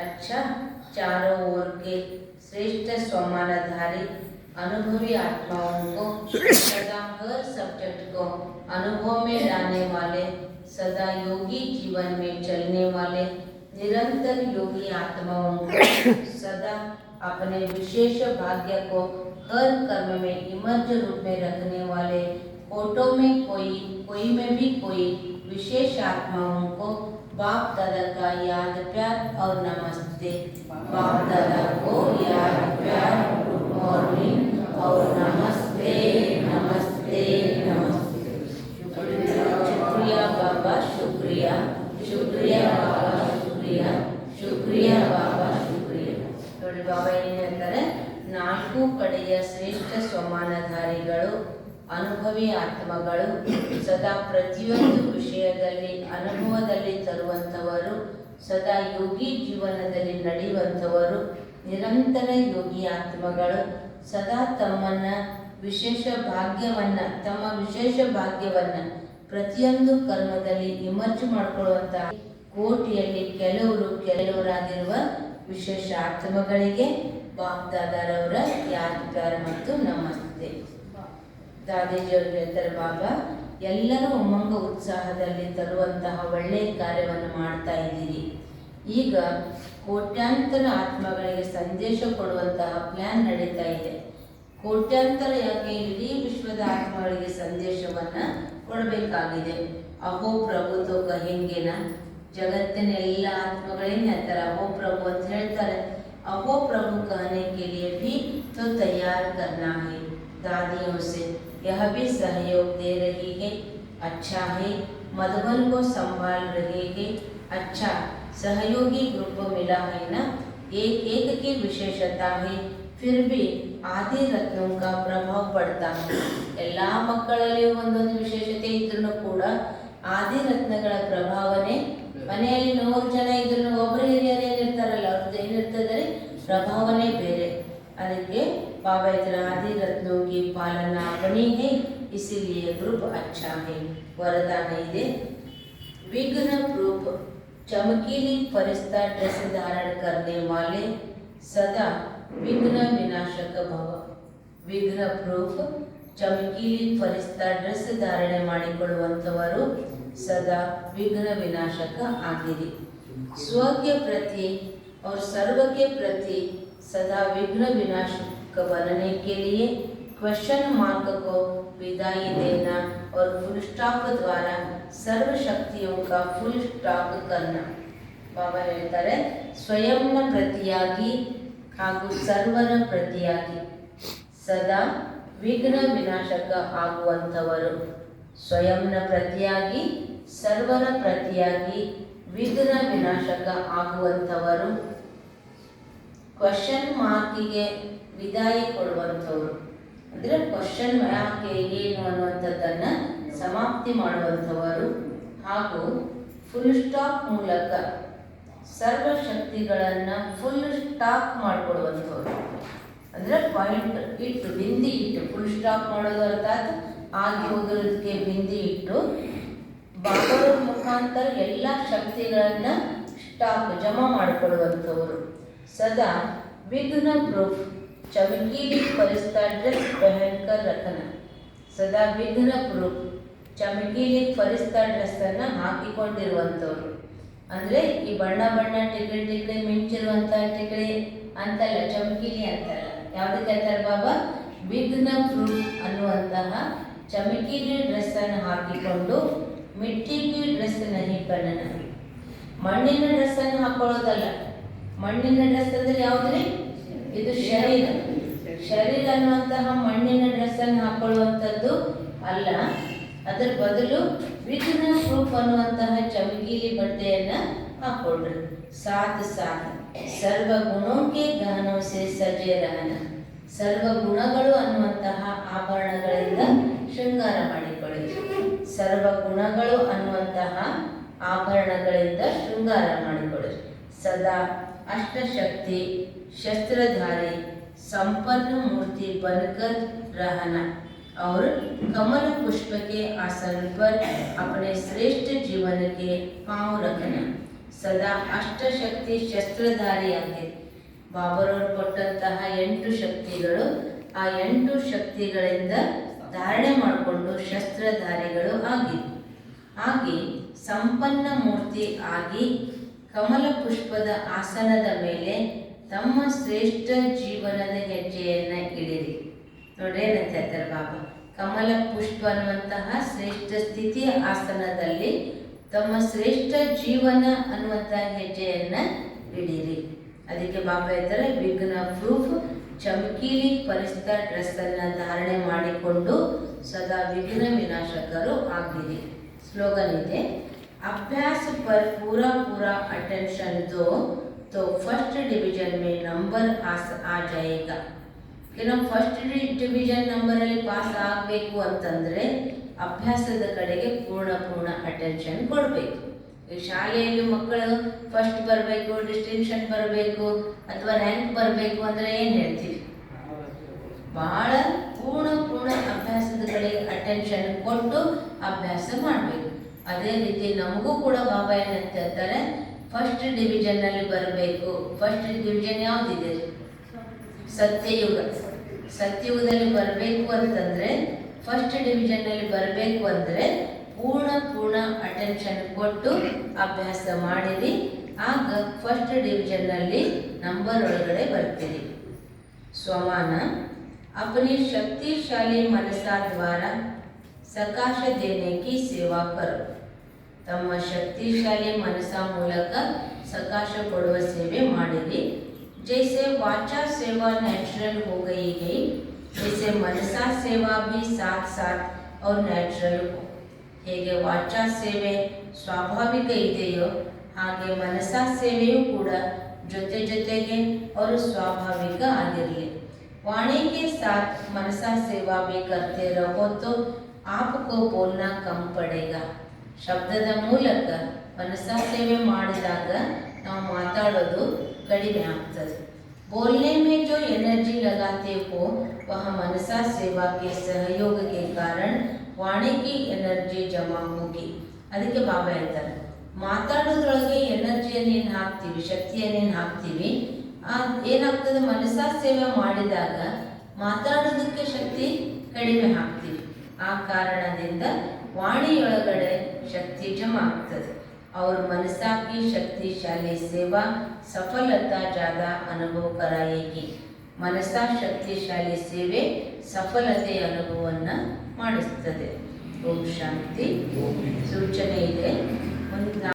अच्छा चारों ओर के श्रेष्ठ स्वमानधारी अनुभवी आत्माओं को सदा हर सब्जेक्ट को अनुभव में लाने वाले, सदा योगी जीवन में चलने वाले निरंतर योगी आत्माओं को सदा अपने विशेष भाग्य को हर कर्म में इमर्ज रूप में रखने वाले फ़ोटो में कोई कोई में भी कोई विशेष आत्माओं को बाप दादा का याद प्यार और नमस्ते बाप दादा को याद प्यार गुड मॉर्निंग और नमस्ते नमस्ते नमस्ते शुक्रिया बाबा शुक्रिया शुक्रिया बाबा शुक्रिया ಶುಕ್ರಿಯಾ ಬಾಬಾ ಶುಕ್ರಿಯಾ ನೋಡಿ ಬಾಬಾ ಏನು ಹೇಳ್ತಾರೆ ನಾಲ್ಕು ಕಡೆಯ ಶ್ರೇಷ್ಠ ಸ್ವಮಾನಧಾರಿಗಳು ಅನುಭವಿ ಆತ್ಮಗಳು ಸದಾ ಪ್ರತಿಯೊಂದು ವಿಷಯದಲ್ಲಿ, ಅನುಭವದಲ್ಲಿ ತರುವಂಥವರು, ಸದಾ ಯೋಗಿ ಜೀವನದಲ್ಲಿ ನಡೆಯುವಂಥವರು, ನಿರಂತರ ಯೋಗಿ ಆತ್ಮಗಳು, ಸದಾ ತಮ್ಮನ್ನ ವಿಶೇಷ ಭಾಗ್ಯವನ್ನ, ತಮ್ಮ ವಿಶೇಷ ಭಾಗ್ಯವನ್ನ ಪ್ರತಿಯೊಂದು ಕರ್ಮದಲ್ಲಿ ಇಮರ್ಜ್ ಮಾಡಿಕೊಳ್ಳುವಂತಹ ಕೋಟಿಯಲ್ಲಿ ಕೆಲವರು ಕೆಲವರಾಗಿರುವ ವಿಶೇಷ ಆತ್ಮಗಳಿಗೆ ಬಾಪ್ ಯಾದಗಾರ ಮತ್ತು ನಮಸ್ತೆ. ದಾದಿ ಹೇಳ್ತಾರೆ ಬಾಬಾ ಎಲ್ಲರೂ ಉಮ್ಮಂಗ ಉತ್ಸಾಹದಲ್ಲಿ ತರುವಂತಹ ಒಳ್ಳೆಯ ಕಾರ್ಯವನ್ನು ಮಾಡ್ತಾ ಇದ್ದೀರಿ. ಈಗ ಕೋಟ್ಯಾಂತರ ಆತ್ಮಗಳಿಗೆ ಸಂದೇಶ ಕೊಡುವಂತಹ ಪ್ಲಾನ್ ನಡೀತಾ ಇದೆ. ಕೋಟ್ಯಾಂತರ ಯಾಕೆ ಇಡೀ ವಿಶ್ವದ ಆತ್ಮಗಳಿಗೆ ಸಂದೇಶವನ್ನು ಕೊಡಬೇಕಾಗಿದೆ? ಅಹೋ ಪ್ರಭು, ತೋಕ ಕಹಿಂಗೆನ ಜಗತ್ತಿನ ಎಲ್ಲ ಆತ್ಮಗಳೇ ಅಂತಾರೆ. ಅಹೋ ಪ್ರಭು ಅಂತ ಹೇಳ್ತಾರೆ. ಅಹೋ ಪ್ರಭು ಕಹನೆ ಕೆ ಬಿ ತೋ ತಯಾರ್ ಕರ್ನಾ ದಾದಿಯೋ ದಾದಿಯೋಸೆ यह भी सहयोग दे रही है अच्छा है मधुबन को संभाल रही है अच्छा सहयोगी ग्रुप मिला है ना एक एक की विशेषता है फिर भी ಆದಿ ರತ್ನಂಕ ಪ್ರಭಾವ ಪಡ್ತಾ ಎಲ್ಲ ಮಕ್ಕಳಲ್ಲಿ ಒಂದೊಂದು ವಿಶೇಷತೆ ಇದ್ರೂ ಕೂಡ ಆದಿ ರತ್ನಗಳ ಪ್ರಭಾವನೆ ಮನೆಯಲ್ಲಿ ನೂರು ಜನ ಇದ್ರು ಒಬ್ಬರು ಹಿರಿಯರು ಏನಿರ್ತಾರಲ್ಲ ಅವ್ರದ್ದು ಏನಿರ್ತದೆ ಪ್ರಭಾವನೆ ಬೇರೆ ಅದಕ್ಕೆ ಬಾಬಾ ಇಸಿಲಿಯೇ ಗ್ರೂಪ್ ಅಚ್ಚಾ ಹೈ ವರದಾನ ಇದೆ विघ्न प्रूफ चमकीली फरिश्ता ड्रेस धारण करने वाले सदा विघ्न विनाशक भव ವಿಘ್ನ ಪ್ರೂಫ್ ಚಮಕೀಲಿ ಫರಿಸ್ತಾ ಡ್ರೆಸ್ ಧಾರಣೆ ಮಾಡಿಕೊಳ್ಳುವಂಥವರು ಸದಾ ವಿಘ್ನ ವಿನಾಶಕ ಆಗಿರಿ ಸ್ವಕ್ಕೆ ಪ್ರತಿ और सर्व के प्रति सदा विघ्न विनाशक बनने के लिए क्वेश्चन मार्क को विदाई देना और फुल स्टॉप द्वारा सर्व शक्तियों का फुल स्टॉप करना ಬಾಬಾ ಹೇಳ್ತಾರೆ ಸ್ವಯಂನ ಪ್ರತಿಯಾಗಿ ಹಾಗೂ ಸರ್ವರ ಪ್ರತಿಯಾಗಿ ಸದಾ ವಿಘ್ನ ವಿನಾಶಕ ಆಗುವಂಥವರು ಸ್ವಯಂನ ಪ್ರತಿಯಾಗಿ ಸರ್ವರ ಪ್ರತಿಯಾಗಿ ವಿಘ್ನ ವಿನಾಶಕ ಆಗುವಂಥವರು ಕ್ವಶನ್ ಮಾರ್ಕಿಗೆ ವಿದಾಯಿ ಕೊಡುವಂಥವ್ರು ಅಂದರೆ ಕ್ವಶನ್ ಯಾಕೆ ಏನು ಅನ್ನುವಂಥದ್ದನ್ನ ಸಮಾಪ್ತಿ ಮಾಡುವಂಥವರು ಹಾಗೂ ಫುಲ್ ಸ್ಟಾಪ್ ಮೂಲಕ ಸರ್ವ ಶಕ್ತಿಗಳನ್ನು ಫುಲ್ ಸ್ಟಾಪ್ ಮಾಡಿಕೊಡುವಂಥವ್ರು. ಅಂದರೆ ಪಾಯಿಂಟ್ ಇಟ್ಟು, ಬಿಂದಿ ಇಟ್ಟು ಫುಲ್ ಸ್ಟಾಪ್ ಮಾಡೋದು ಅರ್ಥಾತ್ ಆಗಿ ಹೋಗೋದಕ್ಕೆ ಬಿಂದಿ ಇಟ್ಟು ಬಾಬರ ಮುಖಾಂತರ ಎಲ್ಲ ಶಕ್ತಿಗಳನ್ನು ಸ್ಟಾಪ್ ಜಮಾ ಮಾಡಿಕೊಡುವಂಥವ್ರು. ಸದಾ ವಿಘ್ನ ಪ್रूफ ಚಮಕೀಲಿ फरिश्ता ಡ್ರೆಸ್ पहनकर रखना। ಸದಾ ವಿಘ್ನ ಪ್ರೂಪ್ ಚಮಕೀಲಿ ಫರಿಸ್ತಾ ಡ್ರೆಸ್ಸನ್ನು ಹಾಕಿಕೊಂಡಿರುವಂಥವ್ರು ಅಂದರೆ ಈ ಬಣ್ಣ ಬಣ್ಣ ಟಿಕಡೆ ಟಿಕಡಿ ಮಿಂಚಿರುವಂಥ ಟಿಕಡಿ ಅಂತಲ್ಲ, ಚಮಕೀಲಿ ಅಂತಲ್ಲ. ಯಾವುದಕ್ಕೆ ಅಂತಾರೆ ಬಾಬಾ? ವಿಘ್ನ ಪ್ರೂಫ್ ಅನ್ನುವಂತಹ ಚಮಕೀಲಿ ಡ್ರೆಸ್ಸನ್ನು ಹಾಕಿಕೊಂಡು ಮಿಟ್ಟಿಗೆ ಡ್ರೆಸ್ಸನ್ನು ಪಹನನ ಮಣ್ಣಿನ ಡ್ರೆಸ್ಸನ್ನು ಹಾಕೊಳ್ಳೋದಲ್ಲ. ಮಣ್ಣಿನ ಡ್ರೆಸ್ ಅಂದರೆ ಯಾವುದ್ರಿ? ಇದು ಶರೀರ. ಶರೀರ ಅನ್ನುವಂತಹ ಮಣ್ಣಿನ ಡ್ರೆಸ್ ಅನ್ನು ಹಾಕೊಳ್ಳುವಂಥದ್ದು ಅಲ್ಲ. ಅದರ ಬದಲು ವಿಘ್ನ ಪ್ರೂಫ್ ಅನ್ನುವಂತಹ ಚಮಕೀಲಿ ಬಟ್ಟೆಯನ್ನ ಹಾಕೊಳ್ರಿ. ಸಾತ್ ಸಾತ್ ಸರ್ವ ಗುಣಕ್ಕೆ ಗಹನೋಸೆ ಸಜೆ ರಹನ ಸರ್ವ ಗುಣಗಳು ಅನ್ನುವಂತಹ ಆಭರಣಗಳಿಂದ ಶೃಂಗಾರ ಮಾಡಿಕೊಳ್ಳಿ. ಸರ್ವ ಗುಣಗಳು ಅನ್ನುವಂತಹ ಆಭರಣಗಳಿಂದ ಶೃಂಗಾರ ಮಾಡಿಕೊಳ್ಳಿ. ಸದಾ अष्टशक्ति शस्त्रधारी संपन्न मूर्ति बनकर रहना और कमल पुष्प के आसन पर अपने श्रेष्ठ जीवन के पांव रखना ಸದಾ ಅಷ್ಟಶಕ್ತಿ ಶಸ್ತ್ರಧಾರಿಯಾಗಿದೆ ಬಾಬರವರು ಕೊಟ್ಟಂತಹ ಎಂಟು ಶಕ್ತಿಗಳು ಆ ಎಂಟು ಶಕ್ತಿಗಳಿಂದ ಧಾರಣೆ ಮಾಡಿಕೊಂಡು ಶಸ್ತ್ರಧಾರಿಗಳು ಆಗಿ ಆಗಿ ಸಂಪನ್ನ ಮೂರ್ತಿ ಆಗಿ ಕಮಲ ಪುಷ್ಪದ ಆಸನದ ಮೇಲೆ ತಮ್ಮ ಶ್ರೇಷ್ಠ ಜೀವನದ ಹೆಜ್ಜೆಯನ್ನು ಇಡಿರಿ. ನೋಡ್ರಿ ಏನಂತ ಹೇಳ್ತಾರೆ ಬಾಬಾ, ಕಮಲ ಪುಷ್ಪ ಅನ್ನುವಂತಹ ಶ್ರೇಷ್ಠ ಸ್ಥಿತಿಯ ಆಸನದಲ್ಲಿ ತಮ್ಮ ಶ್ರೇಷ್ಠ ಜೀವನ ಅನ್ನುವಂತಹ ಹೆಜ್ಜೆಯನ್ನ ಇಡಿರಿ. ಅದಕ್ಕೆ ಬಾಬಾ ಹೇಳ್ತಾರೆ, ವಿಘ್ನ ಪ್ರೂಫ್, ಚಮಕೀಲಿ ಪರಿಸ್ಥ ಡ್ರೆಸ್ ಅನ್ನ ಧಾರಣೆ ಮಾಡಿಕೊಂಡು ಸದಾ ವಿಘ್ನ ವಿನಾಶಕರು ಆಗಿರಿ ಸ್ಲೋಗನ್ ಇದೆ अभ्यास पर पूरा पूरा अटेंशन दो तो फर्स्ट डिवीजन में नंबर आस आ जाएगा ಇನ್ನು ಫಸ್ಟ್ ಡಿವಿಷನ್ ನಂಬರಲ್ಲಿ ಪಾಸ್ ಆಗಬೇಕು ಅಂತಂದರೆ ಅಭ್ಯಾಸದ ಕಡೆಗೆ ಪೂರ್ಣ ಪೂರ್ಣ ಅಟೆನ್ಷನ್ ಕೊಡಬೇಕು ಈ ಶಾಲೆಯಲ್ಲಿ ಮಕ್ಕಳು ಫಸ್ಟ್ ಬರಬೇಕು ಡಿಸ್ಟಿಂಕ್ಷನ್ ಬರಬೇಕು ಅಥವಾ ರ್ಯಾಂಕ್ ಬರಬೇಕು ಅಂದರೆ ಏನು ಹೇಳ್ತೀವಿ ಬಹಳ ಪೂರ್ಣ ಪೂರ್ಣ ಅಭ್ಯಾಸದ ಕಡೆಗೆ ಅಟೆನ್ಷನ್ ಕೊಟ್ಟು ಅಭ್ಯಾಸ ಮಾಡಬೇಕು ಅದೇ ರೀತಿ ನಮಗೂ ಕೂಡ ಬಾಬಾ ಏನಂತ ಹೇಳ್ತಾರೆ ಫಸ್ಟ್ ಡಿವಿಷನ್ ಅಲ್ಲಿ ಬರಬೇಕು. ಫಸ್ಟ್ ಡಿವಿಷನ್ ಯಾವ್ದಿದೆ? ಸತ್ಯಯುಗ. ಸತ್ಯಯುಗದಲ್ಲಿ ಬರಬೇಕು ಅಂತಂದ್ರೆ ಫಸ್ಟ್ ಡಿವಿಷನ್ ಅಲ್ಲಿ ಬರಬೇಕು ಅಂದ್ರೆ ಪೂರ್ಣ ಪೂರ್ಣ ಅಟೆನ್ಷನ್ ಕೊಟ್ಟು ಅಭ್ಯಾಸ ಮಾಡಿರಿ. ಆಗ ಫಸ್ಟ್ ಡಿವಿಷನ್ ಅಲ್ಲಿ ನಂಬರ್ ಒಳಗಡೆ ಬರ್ತೀರಿ. ಸ್ವಮಾನ ಅಪನಿ ಶಕ್ತಿಶಾಲಿ ಮನಸ್ಸಾದ್ವಾರ द्वारा सकाश देने की सेवा करो ತಮ್ಮ ಶಕ್ತಿಶಾಲಿ ಮನಸ್ಸ ಮೂಲಕ ಸಕಾಶ ಕೊಡುವ ಸೇವೆ ಮಾಡಿರಿ जैसे वाचा सेवा नेचुरल हो गई है जैसे मनसा सेवा भी साथ साथ और ನ್ಯಾಚುರಲ್ ಹೇಗೆ ವಾಚಾ ಸೇವೆ ಸ್ವಾಭಾವಿಕ ಇದೆಯೋ ಹಾಗೆ ಮನಸಾ ಸೇವೆಯೂ ಕೂಡ ಜೊತೆ ಜೊತೆಗೆ ಅವರು ಸ್ವಾಭಾವಿಕ ಆಗಿರಲಿ वाणी के साथ मनसा सेवा भी करते रहो तो आपको बोलना कम पड़ेगा ಶಬ್ದದ ಮೂಲಕ ಮನಸಾ ಸೇವೆ ಮಾಡಿದಾಗ ನಾವು ಮಾತಾಡೋದು ಕಡಿಮೆ ಆಗ್ತದೆ बोलने में जो एनर्जी लगाते हो वह मनसा सेवा के सहयोग के कारण ವಾಣಿ की ಎನರ್ಜಿ ಜಮಾ ಹೋಗಿ ಅದಕ್ಕೆ ಬಾಬಾ ಹೇಳ್ತಾರೆ ಮಾತಾಡೋದ್ರೊಳಗೆ ಎನರ್ಜಿಯನ್ನು ಏನು ಹಾಕ್ತೀವಿ ಶಕ್ತಿಯನ್ನೇನು ಹಾಕ್ತೀವಿ ಆ ಏನಾಗ್ತದೆ ಮನಸ್ಸಾ ಸೇವೆ ಮಾಡಿದಾಗ ಮಾತಾಡೋದಕ್ಕೆ ಶಕ್ತಿ ಕಡಿಮೆ ಹಾಕ್ತೀವಿ ಆ ಕಾರಣದಿಂದ ವಾಣಿಯೊಳಗಡೆ ಶಕ್ತಿ ಜಮಾ ಆಗ್ತದೆ. ಅವ್ರ ಮನಸ್ಸಾಗಿ ಶಕ್ತಿಶಾಲಿ ಸೇವಾ ಸಫಲತಾ ಜಾಗ ಅನುಭವಕರ ಏಕೆ. ಮನಸ್ಸಾ ಶಕ್ತಿಶಾಲಿ ಸೇವೆ ಸಫಲತೆ ಅನುಭವವನ್ನು ಮಾಡಿಸ್ತದೆ. ಓಂ ಶಾಂತಿ. ಸೂಚನೆ ಇದೆ.